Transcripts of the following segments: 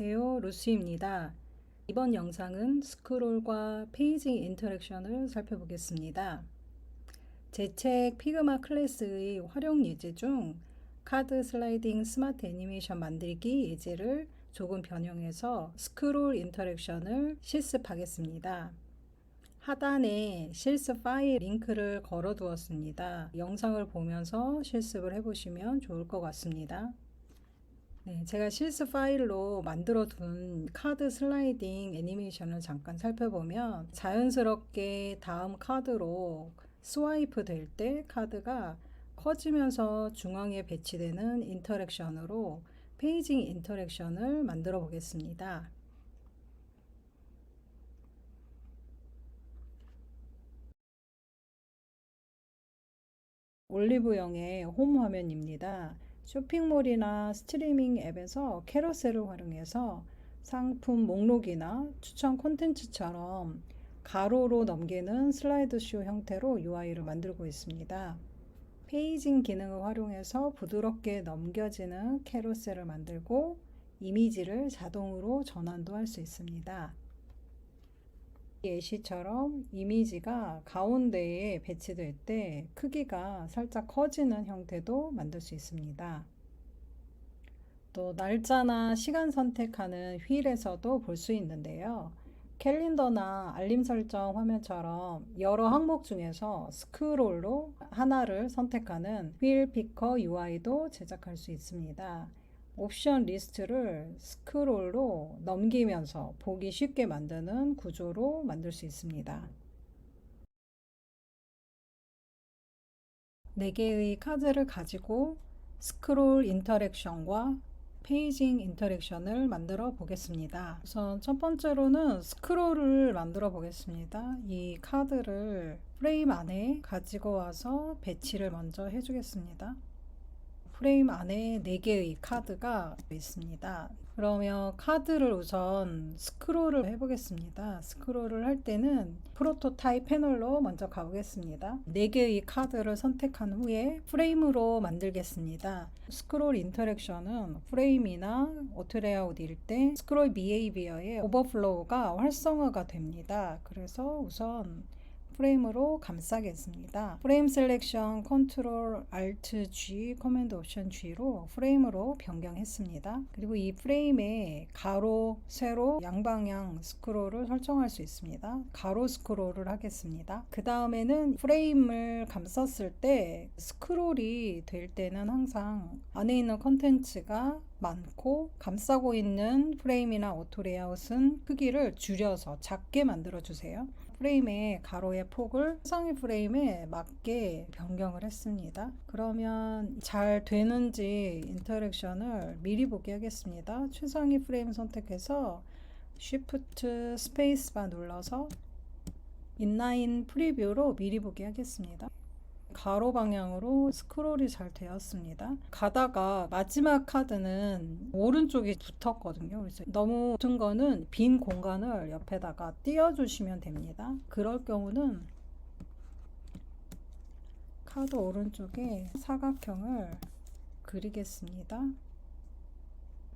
안녕하세요. 루시입니다. 이번 영상은 스크롤과 페이징 인터랙션을 살펴보겠습니다. 제 책 피그마 클래스의 활용 예제 중 카드 슬라이딩 스마트 애니메이션 만들기 예제를 조금 변형해서 스크롤 인터랙션을 실습하겠습니다. 하단에 실습 파일 링크를 걸어 두었습니다. 영상을 보면서 실습을 해보시면 좋을 것 같습니다. 네, 제가 실습 파일로 만들어 둔 카드 슬라이딩 애니메이션을 잠깐 살펴보면 자연스럽게 다음 카드로 스와이프 될 때 카드가 커지면서 중앙에 배치되는 인터랙션으로 페이징 인터랙션을 만들어 보겠습니다. 올리브영의 홈 화면입니다. 쇼핑몰이나 스트리밍 앱에서 캐러셀을 활용해서 상품 목록이나 추천 콘텐츠처럼 가로로 넘기는 슬라이드쇼 형태로 UI를 만들고 있습니다. 페이징 기능을 활용해서 부드럽게 넘겨지는 캐러셀을 만들고 이미지를 자동으로 전환도 할 수 있습니다. 예시처럼 이미지가 가운데에 배치될 때 크기가 살짝 커지는 형태도 만들 수 있습니다. 또 날짜나 시간 선택하는 휠에서도 볼 수 있는데요. 캘린더나 알림 설정 화면처럼 여러 항목 중에서 스크롤로 하나를 선택하는 휠 피커 UI도 제작할 수 있습니다. 옵션 리스트를 스크롤로 넘기면서 보기 쉽게 만드는 구조로 만들 수 있습니다. 4개의 카드를 가지고 스크롤 인터랙션과 페이징 인터랙션을 만들어 보겠습니다. 우선 첫 번째로는 스크롤을 만들어 보겠습니다. 이 카드를 프레임 안에 가지고 와서 배치를 먼저 해주겠습니다. 프레임 안에 4개의 카드가 있습니다. 그러면 카드를 우선 스크롤을 해보겠습니다. 스크롤을 할 때는 프로토타입 패널로 먼저 가보겠습니다. 4개의 카드를 선택한 후에 프레임으로 만들겠습니다. 스크롤 인터랙션은 프레임이나 오토레이아웃일 때 스크롤 비헤이비어의 오버플로우가 활성화가 됩니다. 그래서 우선 프레임으로 감싸겠습니다. 프레임 셀렉션 컨트롤 알트 G 커맨드 옵션 G로 프레임으로 변경했습니다. 그리고 이 프레임에 가로, 세로, 양방향 스크롤을 설정할 수 있습니다. 가로 스크롤을 하겠습니다. 그 다음에는 프레임을 감쌌을 때 스크롤이 될 때는 항상 안에 있는 컨텐츠가 많고 감싸고 있는 프레임이나 오토 레이아웃은 크기를 줄여서 작게 만들어 주세요. 프레임의 가로의 폭을 최상위 프레임에 맞게 변경을 했습니다. 그러면 잘 되는지 인터랙션을 미리 보기 하겠습니다. 최상위 프레임 선택해서 Shift 스페이스바 눌러서 인라인 프리뷰로 미리 보기 하겠습니다. 가로 방향으로 스크롤이 잘 되었습니다. 가다가 마지막 카드는 오른쪽이 붙었거든요. 그래서 너무 붙은 거는 빈 공간을 옆에다가 띄워주시면 됩니다. 그럴 경우는 카드 오른쪽에 사각형을 그리겠습니다.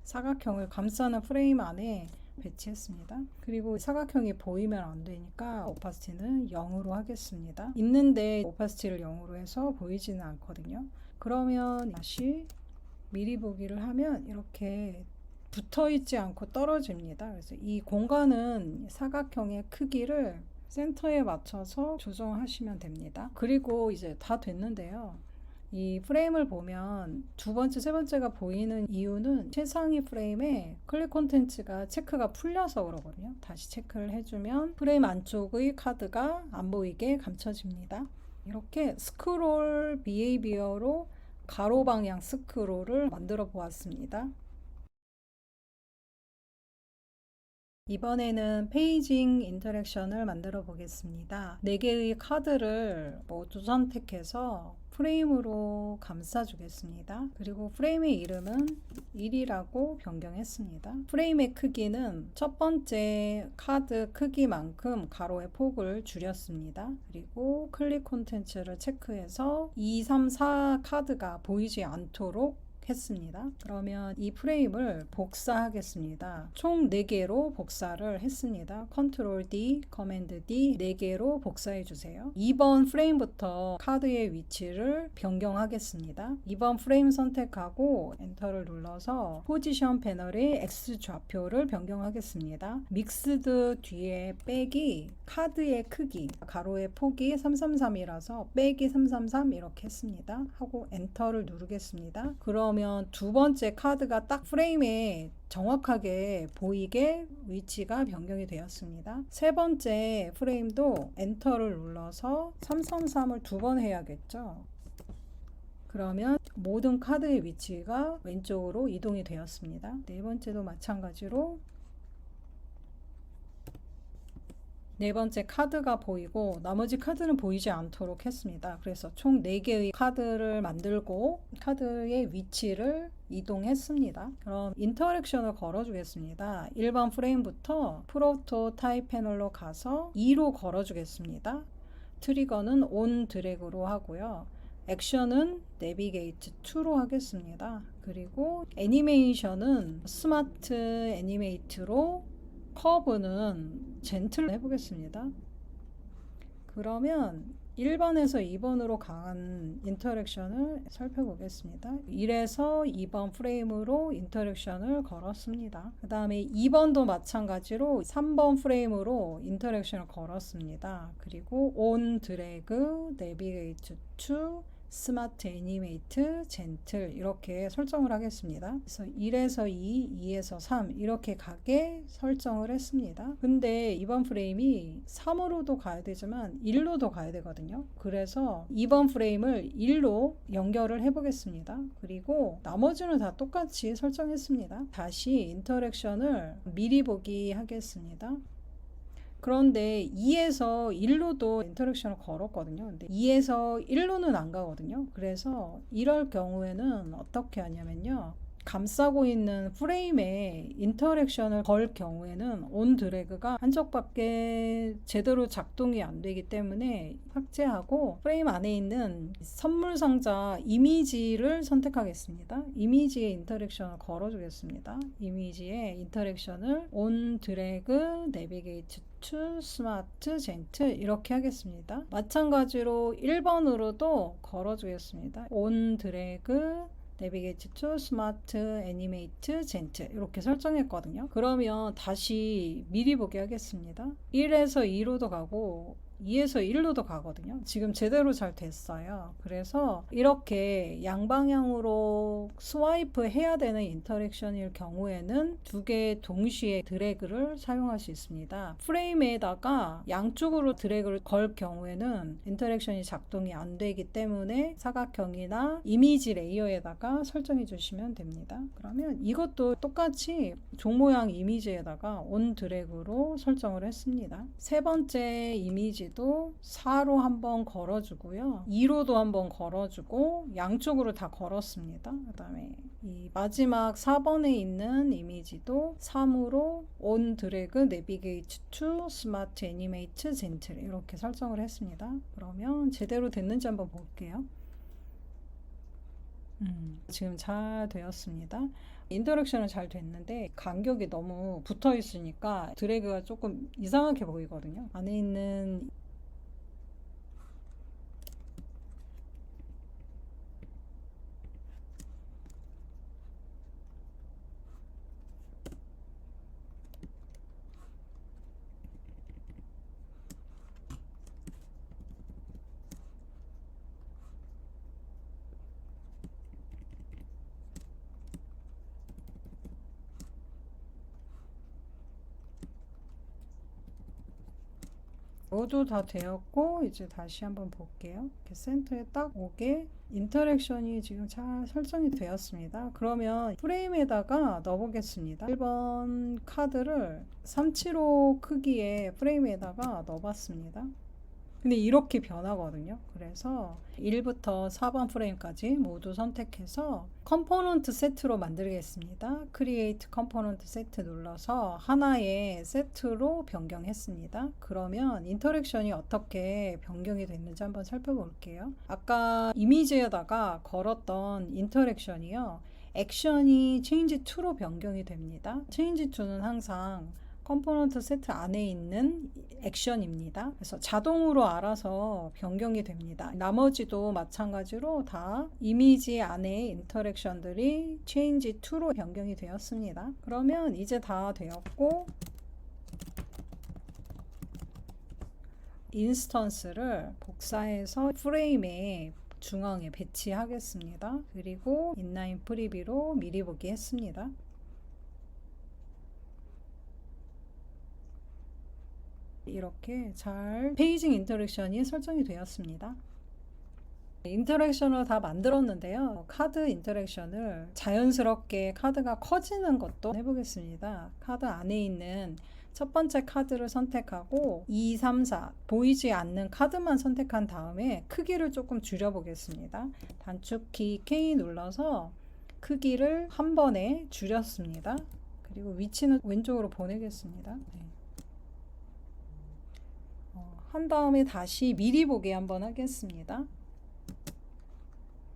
사각형을 감싸는 프레임 안에 배치했습니다. 그리고 사각형이 보이면 안 되니까 오파시티는 0으로 하겠습니다. 있는데 오파시티를 0으로 해서 보이지는 않거든요. 그러면 다시 미리 보기를 하면 이렇게 붙어 있지 않고 떨어집니다. 그래서 이 공간은 사각형의 크기를 센터에 맞춰서 조정하시면 됩니다. 그리고 이제 다 됐는데요. 이 프레임을 보면 두 번째, 세 번째가 보이는 이유는 최상위 프레임에 클릭 콘텐츠가 체크가 풀려서 그러거든요. 다시 체크를 해주면 프레임 안쪽의 카드가 안 보이게 감춰집니다. 이렇게 스크롤 비헤이비어로 가로 방향 스크롤을 만들어 보았습니다. 이번에는 페이징 인터랙션을 만들어 보겠습니다. 4개의 카드를 모두 선택해서 프레임으로 감싸 주겠습니다. 그리고 프레임의 이름은 1이라고 변경했습니다. 프레임의 크기는 첫 번째 카드 크기만큼 가로의 폭을 줄였습니다. 그리고 클릭 콘텐츠를 체크해서 2, 3, 4 카드가 보이지 않도록 했습니다. 그러면 이 프레임을 복사하겠습니다. 총 4개로 복사를 했습니다. 컨트롤 D, 커맨드 D 4개로 복사해 주세요. 2번 프레임부터 카드의 위치를 변경하겠습니다. 2번 프레임 선택하고 엔터를 눌러서 포지션 패널의 X 좌표를 변경하겠습니다. 믹스드 뒤에 빼기 카드의 크기 가로의 폭이 333이라서 빼기 333 이렇게 했습니다. 하고 엔터를 누르겠습니다. 그러면 두 번째 카드가 딱 프레임에 정확하게 보이게 위치가 변경이 되었습니다. 세 번째 프레임도 엔터를 눌러서 333을 두 번 해야겠죠. 그러면 모든 카드의 위치가 왼쪽으로 이동이 되었습니다. 네 번째도 마찬가지로 네 번째 카드가 보이고 나머지 카드는 보이지 않도록 했습니다. 그래서 총 4개의 카드를 만들고 카드의 위치를 이동했습니다. 그럼 인터랙션을 걸어주겠습니다. 1번 프레임부터 프로토 타입 패널로 가서 2로 걸어주겠습니다. 트리거는 온 드래그로 하고요. 액션은 내비게이트 2로 하겠습니다. 그리고 애니메이션은 스마트 애니메이트로 커브는 젠틀 해보겠습니다. 그러면 1번에서 2번으로 강한 인터랙션을 살펴보겠습니다. 1에서 2번 프레임으로 인터랙션을 걸었습니다. 그 다음에 2번도 마찬가지로 3번 프레임으로 인터랙션을 걸었습니다. 그리고 온 드래그, 내비게이트 2, 스마트 애니메이트, 젠틀 이렇게 설정을 하겠습니다. 그래서 1에서 2, 2에서 3 이렇게 가게 설정을 했습니다. 근데 이번 프레임이 3으로도 가야 되지만 1로도 가야 되거든요. 그래서 이번 프레임을 1로 연결을 해보겠습니다. 그리고 나머지는 다 똑같이 설정했습니다. 다시 인터랙션을 미리 보기 하겠습니다. 그런데 2에서 1로도 인터랙션을 걸었거든요. 근데 2에서 1로는 안 가거든요. 그래서 이럴 경우에는 어떻게 하냐면요. 감싸고 있는 프레임에 인터랙션을 걸 경우에는 온 드래그가 한쪽밖에 제대로 작동이 안 되기 때문에 삭제하고 프레임 안에 있는 선물 상자 이미지를 선택하겠습니다. 이미지에 인터랙션을 걸어주겠습니다. 이미지에 인터랙션을 온 드래그 내비게이트 투 스마트 젠틀 이렇게 하겠습니다. 마찬가지로 1번으로도 걸어주겠습니다. 온 드래그 내비게이트 투 스마트 애니메이트 젠틀 이렇게 설정했거든요. 그러면 다시 미리 보기 하겠습니다. 1에서 2로도 가고 2에서 1로도 가거든요. 지금 제대로 잘 됐어요. 그래서 이렇게 양방향으로 스와이프 해야 되는 인터랙션일 경우에는 두 개 동시에 드래그를 사용할 수 있습니다. 프레임에다가 양쪽으로 드래그를 걸 경우에는 인터랙션이 작동이 안 되기 때문에 사각형이나 이미지 레이어에다가 설정해 주시면 됩니다. 그러면 이것도 똑같이 종 모양 이미지에다가 온 드래그로 설정을 했습니다. 세 번째 이미지 도 4로 한번 걸어주고요. 2로도 한번 걸어주고 양쪽으로 다 걸었습니다. 그 다음에 이 마지막 4번에 있는 이미지도 3으로 온 드래그 내비게이트 투 스마트 애니메이트 젠틀 이렇게 설정을 했습니다. 그러면 제대로 됐는지 한번 볼게요. 음, 지금 잘 되었습니다. 인터랙션은 잘 됐는데 간격이 너무 붙어 있으니까 드래그가 조금 이상하게 보이거든요. 안에 있는 모두 다 되었고 이제 다시 한번 볼게요. 이렇게 센터에 딱 오게 인터랙션이 지금 잘 설정이 되었습니다. 그러면 프레임에다가 넣어보겠습니다. 1번 카드를 375 크기의 프레임에다가 넣어봤습니다. 근데 이렇게 변하거든요. 그래서 1부터 4번 프레임까지 모두 선택해서 컴포넌트 세트로 만들겠습니다. 크리에이트 컴포넌트 세트 눌러서 하나의 세트로 변경했습니다. 그러면 인터랙션이 어떻게 변경이 됐는지 한번 살펴볼게요. 아까 이미지에다가 걸었던 인터랙션이요. 액션이 체인지 2로 변경이 됩니다. 체인지 2는 항상 컴포넌트 세트 안에 있는 액션입니다. 그래서 자동으로 알아서 변경이 됩니다. 나머지도 마찬가지로 다 이미지 안에 인터랙션들이 체인지 2로 변경이 되었습니다. 그러면 이제 다 되었고 인스턴스를 복사해서 프레임에 중앙에 배치하겠습니다. 그리고 인라인 프리뷰로 미리 보기 했습니다. 이렇게 잘 페이징 인터랙션이 설정이 되었습니다. 인터랙션을 다 만들었는데요. 카드 인터랙션을 자연스럽게 카드가 커지는 것도 해보겠습니다. 카드 안에 있는 첫 번째 카드를 선택하고 2, 3, 4 보이지 않는 카드만 선택한 다음에 크기를 조금 줄여보겠습니다. 단축키 K 눌러서 크기를 한 번에 줄였습니다. 그리고 위치는 왼쪽으로 보내겠습니다. 네. 어, 한 다음에 다시 미리 보기 한번 하겠습니다.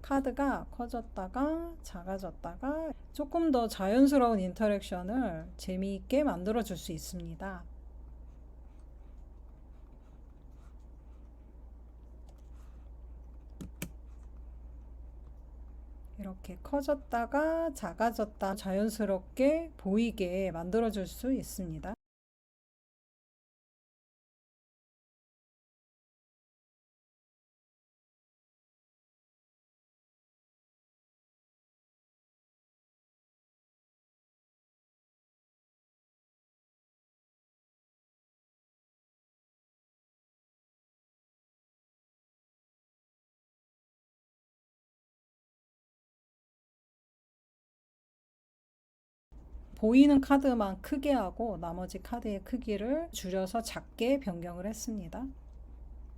카드가 커졌다가 작아졌다가 조금 더 자연스러운 인터랙션을 재미있게 만들어 줄 수 있습니다. 이렇게 커졌다가 작아졌다 자연스럽게 보이게 만들어 줄 수 있습니다. 보이는 카드만 크게 하고 나머지 카드의 크기를 줄여서 작게 변경을 했습니다.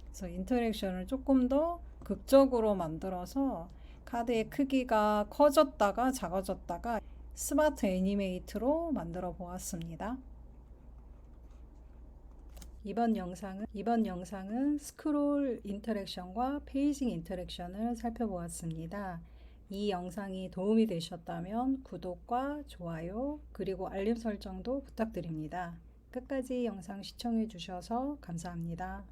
그래서 인터랙션을 조금 더 극적으로 만들어서 카드의 크기가 커졌다가 작아졌다가 스마트 애니메이트로 만들어 보았습니다. 이번 영상은 이번 영상은 스크롤 인터랙션과 페이징 인터랙션을 살펴보았습니다. 이 영상이 도움이 되셨다면 구독과 좋아요 그리고 알림 설정도 부탁드립니다. 끝까지 영상 시청해 주셔서 감사합니다.